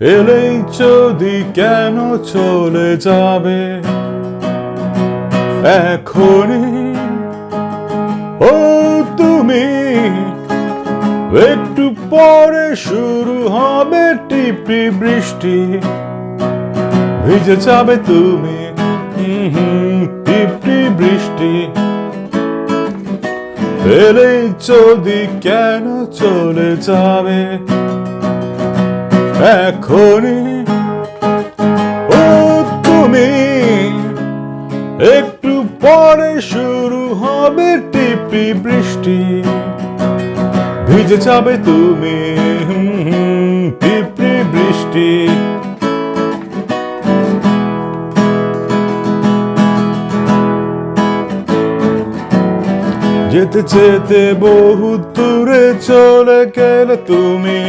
এলেই যদি কেন চলে যাবে? এখনই। ও তুমি, একটু পরে শুরু হবে টিপি বৃষ্টি। ভিজে যাবে তুমি টিপটি বৃষ্টি। এলেই যদি কেন চলে যাবে? এখনই ও তুমি, একটু পরে শুরু হবে টিপি বৃষ্টি। ভিজে যাবে তুমি টিপি বৃষ্টি। যেতে যেতে বহু দূরে চলে গেলে তুমি।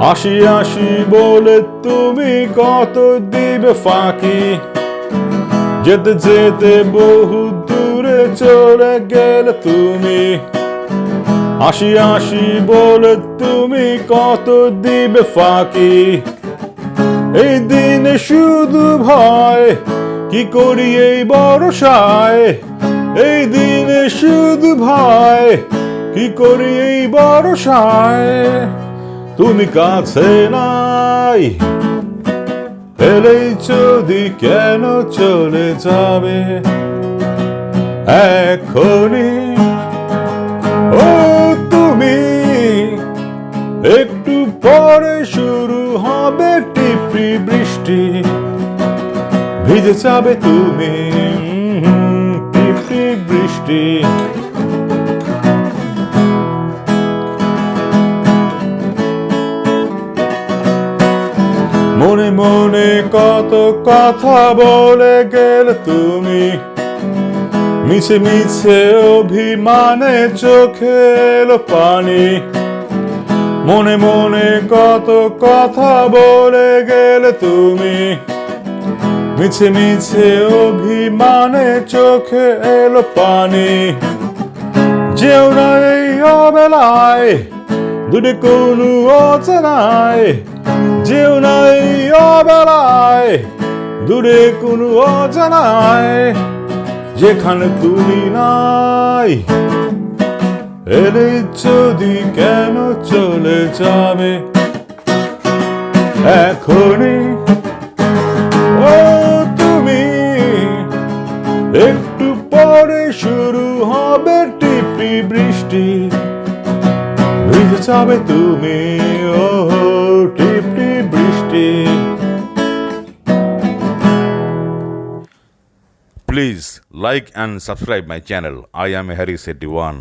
আসি আসি বলে তুমি কত দিবে ফাঁকি? যেতে যেতে বহু দূরে চলে গেলে তুমি। আসি আসি বলে তুমি কত দিবে ফাঁকি? এই দিনে শুধু ভয়, কি করি এই বড়সায় এই দিনে শুধু ভয়, কি করি এই বড়সায় তুমি কাছে নাই। এলেই যদি কেন চলে যাবে? এখনই। ও তুমি, একটু পরে শুরু হবে টিপি বৃষ্টি। ভিজে যাবে তুমি টিপি বৃষ্টি। মনে কত কথা বলে গেলে তুমি? মিছে মিছে অভিমানে চোখে এলো পানি। মনে মনে কত কথা বলে গেলে তুমি? মিছে মিছে অভিমানে চোখে এলো পানি। যেও না এই অবেলায় দূরে কোনো অচেনায়, যেও না এই অবেলায়। দূরে কোনো অজানায় যেখানে তুমি নাই। এলে যদি কেন চলে যাবে? এখনই। ও তুমি, একটু পরে শুরু হবে টিপি বৃষ্টি। ভিজে যাবে তুমি ও টিপটি বৃষ্টি Please like and subscribe my channel. I am Harry Setti One.